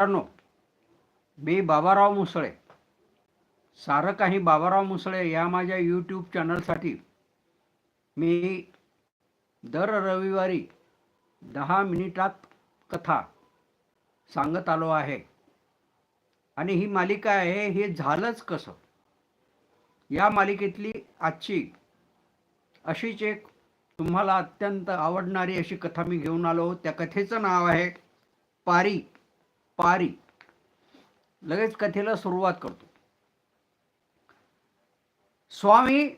मित्रांनो मी बाबाराव मुसळे. सारं काही बाबाराव मुसळे या माझ्या यूट्यूब चॅनलसाठी मी दर रविवारी दहा मिनिटात कथा सांगत आलो आहे. आणि ही मालिका आहे हे झालंच कसं? या मालिकेतली आजची अशीच एक तुम्हाला अत्यंत आवडणारी अशी कथा मी घेऊन आलो. त्या कथेचं नाव आहे पारी. पारी. लगेच कथेला सुरुवात करतो. स्वामी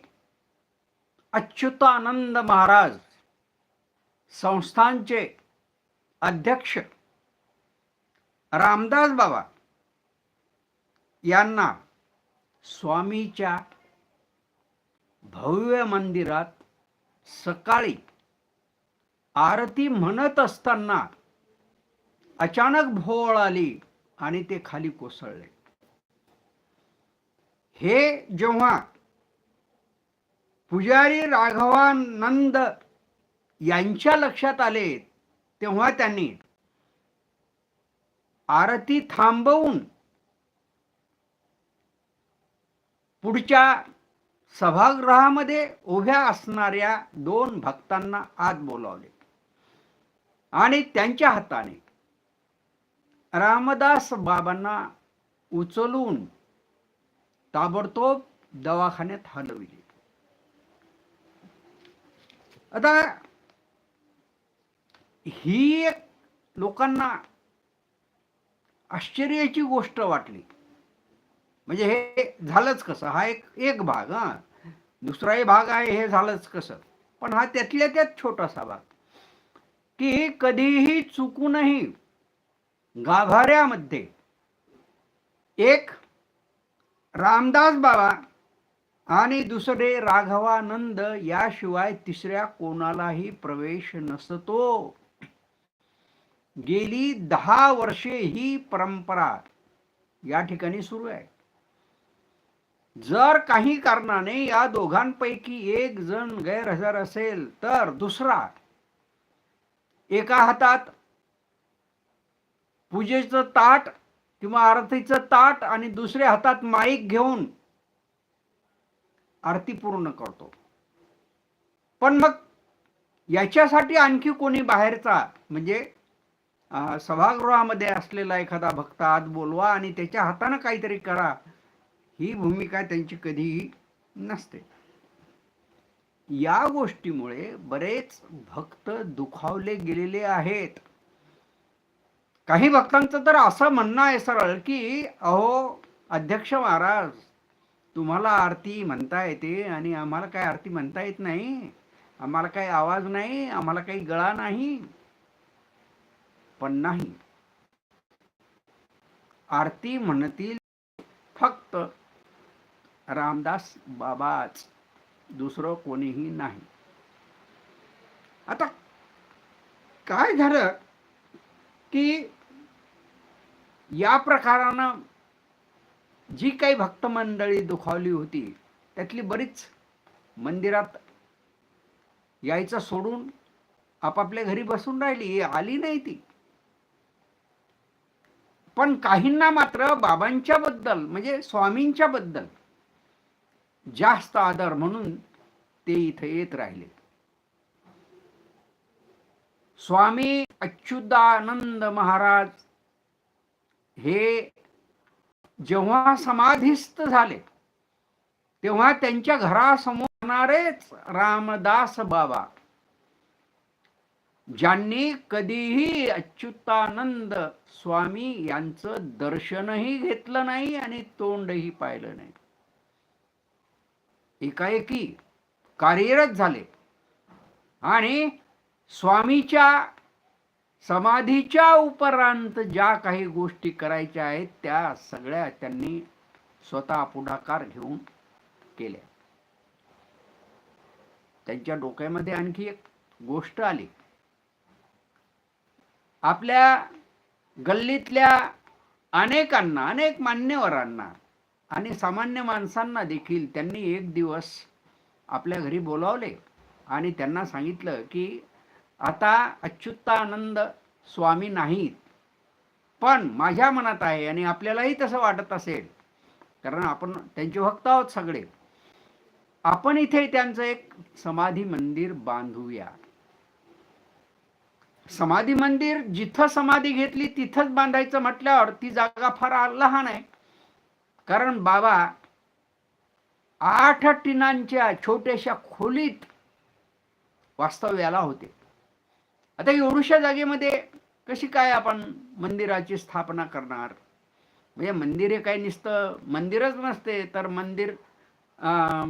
अच्युतानंद महाराज संस्थानचे अध्यक्ष रामदास बाबा यांना स्वामीच्या भव्य मंदिरात सकाळी आरती म्हणत असताना अचानक भोवळ आली आणि ते खाली कोसळले. हे जेव्हा पुजारी राघवानंद यांच्या लक्षात आले तेव्हा त्यांनी आरती थांबवून पुढच्या सभागृहामध्ये उभ्या असणाऱ्या दोन भक्तांना आत बोलावले आणि त्यांच्या हाताने रामदास बाबांना उचलून ताबडतोब दवाखान्यात हलविले. आता ही एक लोकांना आश्चर्याची गोष्ट वाटली. म्हणजे हे झालंच कसं? हा एक एक भाग हा. दुसराही भाग आहे हे झालंच कसं? पण हा त्यातल्या त्यात छोटासा भाग. की कधीही चुकूनही गाभाऱ्यामध्ये. एक रामदास बाबा आणि दुसरे राघवानंद याशिवाय तिसऱ्या कोणालाही प्रवेश नसतो. गेली दहा वर्षे ही परंपरा या ठिकाणी सुरू आहे. जर काही कारणाने या दोघांपैकी एक जण गैरहजर असेल तर दुसरा एका हातात पूजेचं ताट किंवा आरतीचं ताट आणि दुसऱ्या हातात माईक घेऊन आरती पूर्ण करतो. पण मग याच्यासाठी आणखी कोणी बाहेरचा म्हणजे सभागृहामध्ये असलेला एखादा भक्त आत बोलवा आणि त्याच्या हातानं काहीतरी करा ही भूमिका त्यांची कधीही नसते. या गोष्टीमुळे बरेच भक्त दुखावले गेलेले आहेत. काही भक्तांचं तर असं म्हणणं आहे सरळ की अहो अध्यक्ष महाराज तुम्हाला आरती म्हणता येते आणि आम्हाला काय आरती म्हणता येत नाही आम्हाला काही आवाज नाही आम्हाला काही गळा नाही. पण नाही. आरती म्हणतील फक्त रामदास बाबाच दुसरं कोणीही नाही. आता काय झालं? की या प्रकारानं जी काही भक्त मंडळी दुखावली होती त्यातली बरीच मंदिरात यायचं सोडून आपापल्या घरी बसून राहिली आली नाही ती. पण काहींना मात्र बाबांच्या बद्दल म्हणजे स्वामींच्या बद्दल जास्त आदर म्हणून ते इथे येत राहिले. स्वामी अच्युतानंद महाराज हे जेव्हा समाधिस्थ झाले तेव्हा त्यांच्या घरासमोरणारेच रामदास बाबा ज्यांनी कधीही अच्युतानंद स्वामी यांचं दर्शनही घेतलं नाही आणि तोंडही पाहिलं नाही. एकाएकी कार्यरत झाले आणि स्वामीच्या समाधीच्या उपरांत ज्या काही गोष्टी करायच्या आहेत त्या सगळ्या त्यांनी स्वतः पुढाकार घेऊन केल्या. त्यांच्या डोक्यामध्ये आणखी एक गोष्ट आली. आपल्या गल्लीतल्या अनेकांना अनेक मान्यवरांना आणि सामान्य माणसांना देखील त्यांनी एक दिवस आपल्या घरी बोलावले आणि त्यांना सांगितलं की आता अच्युतानंद स्वामी नाहीत. पण माझ्या मनात आहे आणि आपल्यालाही तसं वाटत असेल. कारण आपण त्यांचे भक्त आहोत सगळे. आपण इथे त्यांचं एक समाधी मंदिर बांधूया. समाधी मंदिर जिथं समाधी घेतली तिथंच बांधायचं म्हटल्यावर ती जागा फार लहान आहे. कारण बाबा आठ टिनांच्या छोट्याशा खोलीत वास्तव्याला होते. आता एवढ्याशा जागेमध्ये कशी काय आपण मंदिराची स्थापना करणार? म्हणजे मंदिर हे काही नुसतं मंदिरच नसते तर मंदिर अं,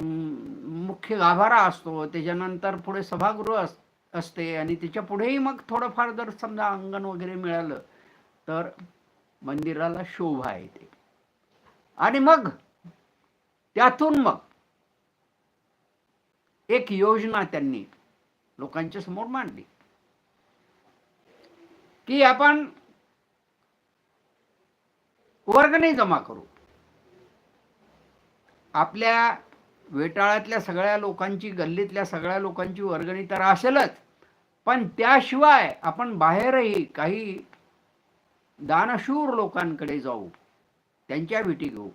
मुख्य गाभारा असतो. त्याच्यानंतर पुढे सभागृह अस असते आणि त्याच्या पुढेही मग थोडंफार जर समजा अंगण वगैरे मिळालं तर मंदिराला शोभा येते. आणि मग त्यातून मग एक योजना त्यांनी लोकांच्या समोर मांडली. की आपण वर्गणी जमा करू. आपल्या वेटाळातल्या सगळ्या लोकांची गल्लीतल्या सगळ्या लोकांची वर्गणी तर असेलच. पण त्याशिवाय आपण बाहेरही काही दानशूर लोकांकडे जाऊ त्यांच्या भेटी घेऊ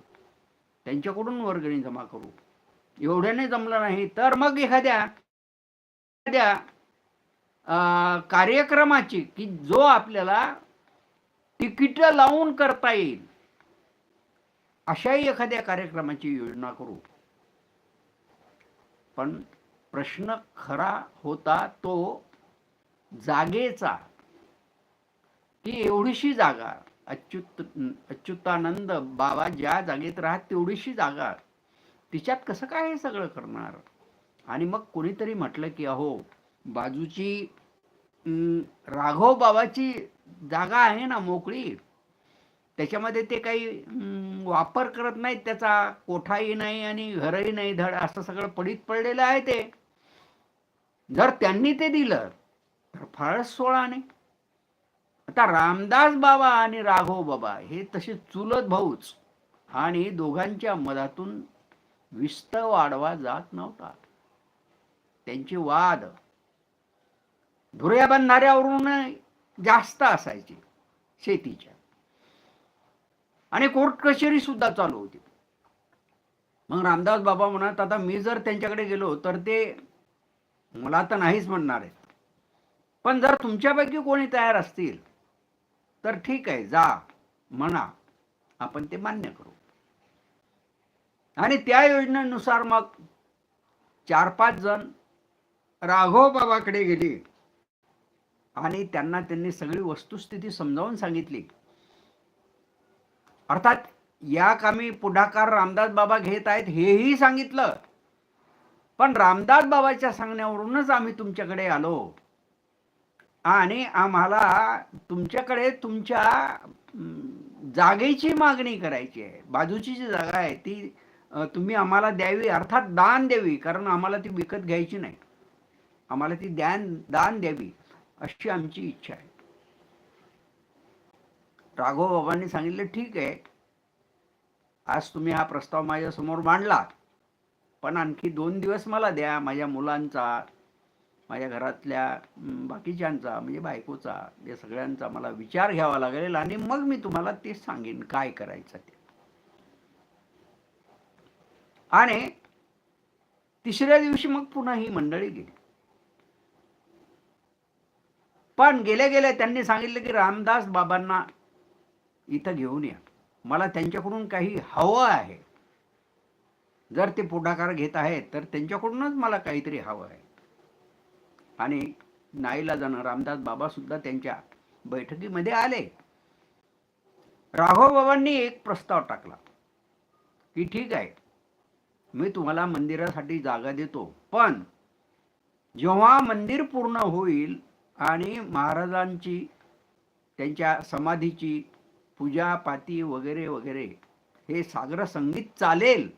त्यांच्याकडून वर्गणी जमा करू. एवढ्याने जमलं नाही तर मग एखाद्या एखाद्या कार्यक्रमाची की जो आपल्याला तिकीट लावून करता येईल अशाही एखाद्या कार्यक्रमाची योजना करू. पण प्रश्न खरा होता तो जागेचा की एवढीशी जागा अच्युत अच्युतानंद बाबा ज्या जागेत राहत तेवढीशी जागा तिच्यात कसं काय हे सगळं करणार? आणि मग कोणीतरी म्हटलं की अहो बाजूची राघव बाबाची जागा आहे ना मोकळी. त्याच्यामध्ये ते काही अं, वापर करत नाहीत त्याचा कोठाही नाही आणि घरही नाही धड असं सगळं पडीत पडलेलं आहे ते. जर त्यांनी ते दिलं तर फारच सोळा नाही. आता रामदास बाबा आणि राघव बाबा हे तसे चुलत भाऊच. आणि दोघांच्या मधातून विस्त वाढवा जात नव्हता. त्यांचे वाद धुऱ्या बनणाऱ्यावरून जास्त असायचे शेतीच्या. आणि कोर्ट कचेरी सुद्धा चालू होती. मग रामदास बाबा म्हणत आता मी जर त्यांच्याकडे गेलो तर ते मला तर नाहीच म्हणणार आहेत. पण जर तुमच्यापैकी कोणी तयार असतील तर ठीक आहे जा म्हणा आपण ते मान्य करू. आणि त्या योजनेनुसार मग चार पाच जण राघव बाबाकडे गेले. आणि त्यांना त्यांनी सगळी वस्तुस्थिती समजावून सांगितली. अर्थात या कामी पुढाकार रामदास बाबा घेत आहेत हेही सांगितलं. पण रामदास बाबाच्या सांगण्यावरूनच आम्ही तुमच्याकडे आलो. आणि आम्हाला तुमच्याकडे तुमच्या जागेची मागणी करायची आहे. बाजूची जी जागा आहे ती तुम्ही आम्हाला द्यावी अर्थात दान द्यावी कारण आम्हाला ती विकत घ्यायची नाही. आम्हाला ती द्यान दान द्यावी. अशी आमची इच्छा आहे. राघव बाबांनी सांगितलं ठीक आहे. आज तुम्ही हा प्रस्ताव माझ्यासमोर मांडला पण आणखी दोन दिवस मला द्या माझ्या मुलांचा माझ्या घरातल्या बाकीच्यांचा म्हणजे बायकोचा या सगळ्यांचा मला विचार घ्यावा लागेल आणि मग मी तुम्हाला ते सांगेन काय करायचं ते. आणि तिसऱ्या दिवशी मग पुन्हा ही मंडळी गेली. पण गेले गेले त्यांनी सांगितलं की रामदास बाबांना इथं घेऊन या. मला त्यांच्याकडून काही हवं आहे. जर ते पुढाकार घेत आहेत तर त्यांच्याकडूनच मला काहीतरी हवं आहे. आणि नाईला जाणं रामदास बाबा सुद्धा त्यांच्या बैठकीमध्ये आले. राघव बाबांनी एक प्रस्ताव टाकला की ठीक आहे मी तुम्हाला मंदिरासाठी जागा देतो पण जेव्हा मंदिर पूर्ण होईल आणि महाराजांची त्यांच्या समाधीची पूजा पाती वगैरे वगैरे हे सागर संगीत चालेल.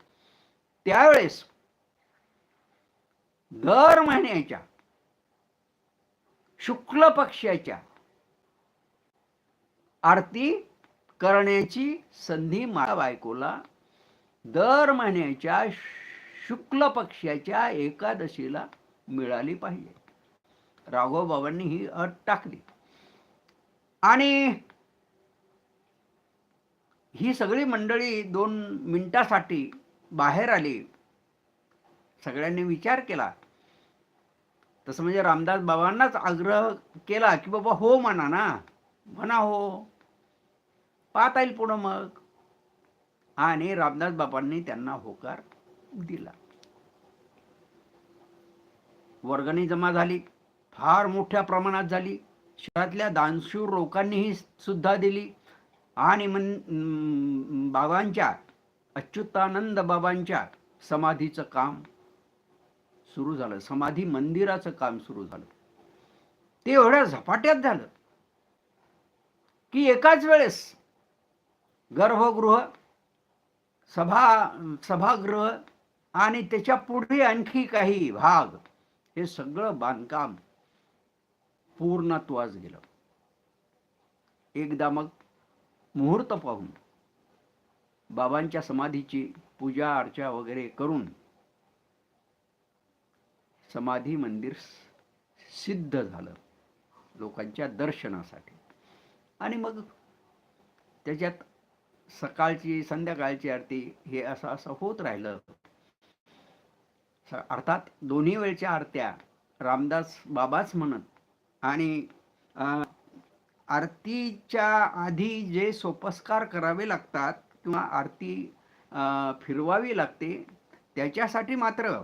त्यावेळेस दर महिन्याच्या शुक्ल पक्षाच्या आरती करण्याची संधी माझ्या बायकोला दर महिन्याच्या शुक्ल पक्षाच्या एकादशीला मिळाली पाहिजे. राघव बाबांनी ही अट टाकली. आणि ही सगळी मंडळी दोन मिनिटासाठी बाहेर आली. सगळ्यांनी विचार केला. तसं म्हणजे रामदास बाबांनाच आग्रह केला की बाबा हो म्हणा ना. म्हणा हो. पाहता येईल पुढं मग. आणि रामदास बाबांनी त्यांना होकार दिला. वर्गणी जमा झाली. फार मोठ्या प्रमाणात झाली. शहरातल्या दानशूर लोकांनीही सुद्धा दिली. आणि मन बाबांच्या अच्युतानंद बाबांच्या समाधीचं काम सुरू झालं. समाधी मंदिराचं काम सुरू झालं. ते एवढ्या झपाट्यात झालं की एकाच वेळेस गर्भगृह सभा सभागृह आणि त्याच्या पुढे आणखी काही भाग हे सगळं बांधकाम पूर्णत्वास गेलं. एकदा मग मुहूर्त पाहून बाबांच्या समाधीची पूजा अर्चा वगैरे करून समाधी मंदिर सिद्ध झालं लोकांच्या दर्शनासाठी. आणि मग त्याच्यात सकाळची संध्याकाळची आरती हे असं असं होत राहिलं. अर्थात दोन्ही वेळच्या आरत्या रामदास बाबाच म्हणत आणि अं, आरतीच्या आधी जे सोपस्कार करावे लागतात किंवा आरती अं, फिरवावी लागते त्याच्यासाठी मात्र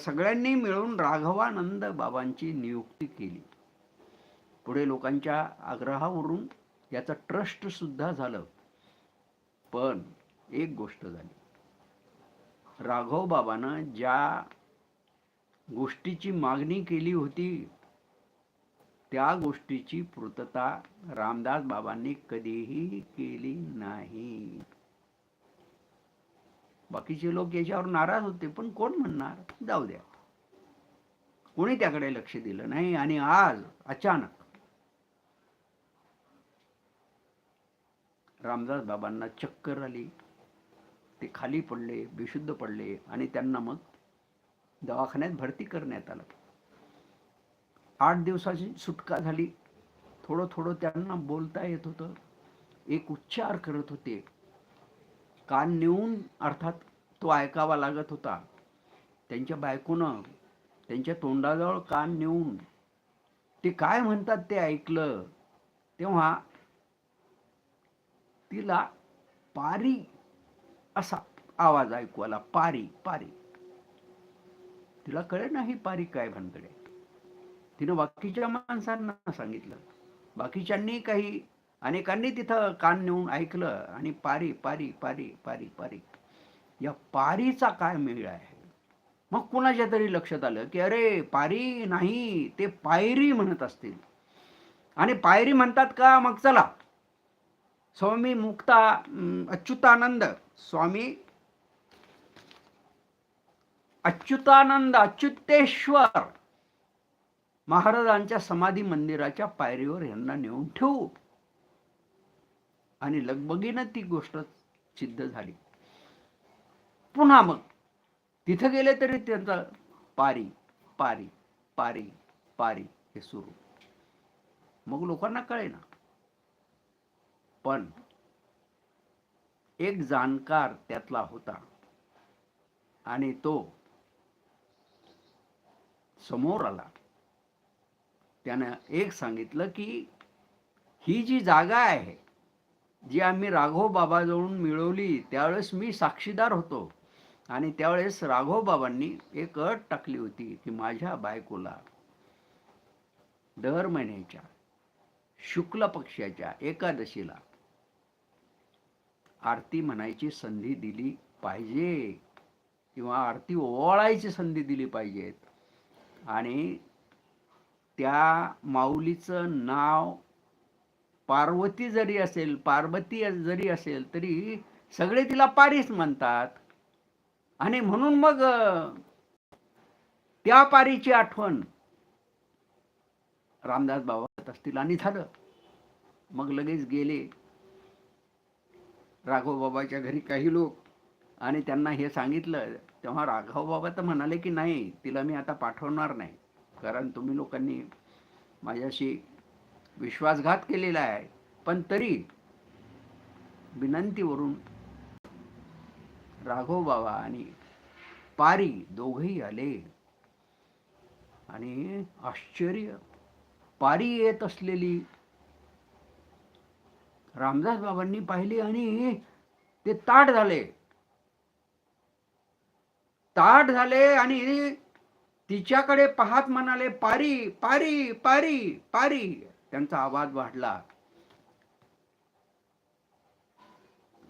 सगळ्यांनी मिळून राघवानंद बाबांची नियुक्ती केली. पुढे लोकांच्या आग्रहावरून याचं ट्रस्ट सुद्धा झालं. पण एक गोष्ट झाली. राघव बाबानं ज्या गोष्टीची मागणी केली होती त्या गोष्टीची पूर्तता रामदास बाबांनी कधीही केली नाही. बाकीचे लोक याच्यावर नाराज होते पण कोण म्हणणार? जाऊ द्या. कोणी त्याकडे लक्ष दिलं नाही आणि आज अचानक रामदास बाबांना चक्कर आली. ते खाली पडले बेशुद्ध पडले आणि त्यांना मग दवाखान्यात भरती करण्यात आलं. आठ दिवसाची सुटका झाली. थोडं थोडं त्यांना बोलता येत होतं. एक उच्चार करत होते. कान नेऊन अर्थात तो ऐकावा लागत होता. त्यांच्या बायकोनं त्यांच्या तोंडाजवळ कान नेऊन ते काय म्हणतात ते ऐकलं. तेव्हा तिला पारी असा आवाज ऐकू आला. पारी पारी. तिला कळे नाही पारी काय भानगडे. तिनं बाकीच्या माणसांना सांगितलं. बाकीच्यांनी काही अनेकांनी तिथं कान नेऊन ऐकलं आणि पारी पारी पारी पारी पारी. या पारीचा काय मेळ आहे? मग कुणाच्या तरी लक्षात आलं की अरे पारी नाही ते पायरी म्हणत असतील. आणि पायरी म्हणतात का? मग चला. स्वामी मुक्ता अच्युतानंद. स्वामी अच्युतानंद अच्युतेश्वर. महाराजांच्या समाधी मंदिराच्या पायरीवर यांना नेऊन ठेवू. आणि लगबगीनं ती गोष्ट सिद्ध झाली. पुन्हा मग तिथं गेले तरी त्यांचा पारी पारी पारी पारी हे सुरू. मग लोकांना कळेना. पण एक जाणकार त्यातला होता. आणि तो समोर आला. त्यानं एक सांगितलं की ही जी जागा आहे जी आम्ही राघव बाबाजवळून मिळवली त्यावेळेस मी साक्षीदार होतो. आणि त्यावेळेस राघव बाबांनी एक अट टाकली होती की माझ्या बायकोला दर महिन्याच्या शुक्ल पक्षाच्या एकादशीला आरती म्हणायची संधी दिली पाहिजे किंवा आरती ओवाळायची संधी दिली पाहिजेत. आणि त्या माऊलीचं नाव पार्वती जरी असेल पार्वती जरी असेल तरी सगळे तिला पारीच म्हणतात. आणि म्हणून मग त्या पारीची आठवण रामदास बाबा करत असतील आणि झालं. मग लगेच गेले. राघव बाबाच्या घरी काही लोक आणि त्यांना हे सांगितलं. तेव्हा राघव बाबा तर म्हणाले की नाही तिला मी आता पाठवणार नाही. कारण तुम्ही लोकांनी माझ्याशी विश्वासघात केलेला आहे. पण तरी विनंतीवरून राघव बाबा आणि पारी दोघही आले. आणि आश्चर्य पारी येत असलेली रामदास बाबांनी पाहिली आणि ते ताट झाले. ताट झाले आणि तिच्याकडे पाहत म्हणाले पारी पारी पारी पारी. त्यांचा आवाज वाढला.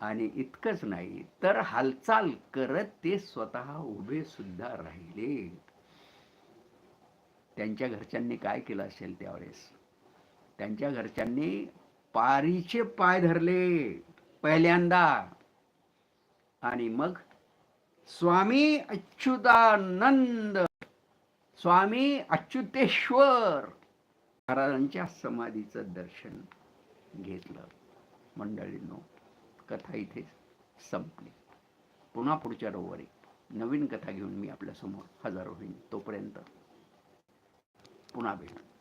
आणि इतकंच नाही तर हालचाल करत ते स्वतः उभे सुद्धा राहिले. त्यांच्या घरच्यांनी काय केलं असेल त्यावेळेस? त्यांच्या घरच्यांनी पारीचे पाय धरले पहिल्यांदा. आणि मग स्वामी अच्युतानंद स्वामी अच्युतेश्वर महाराजांच्या समाधीचं दर्शन घेतलं. मंडळींनो कथा इथे संपली. पुन्हा पुढच्या रविवारी नवीन कथा घेऊन मी आपल्यासमोर हजर होईन. तोपर्यंत पुन्हा भेटू.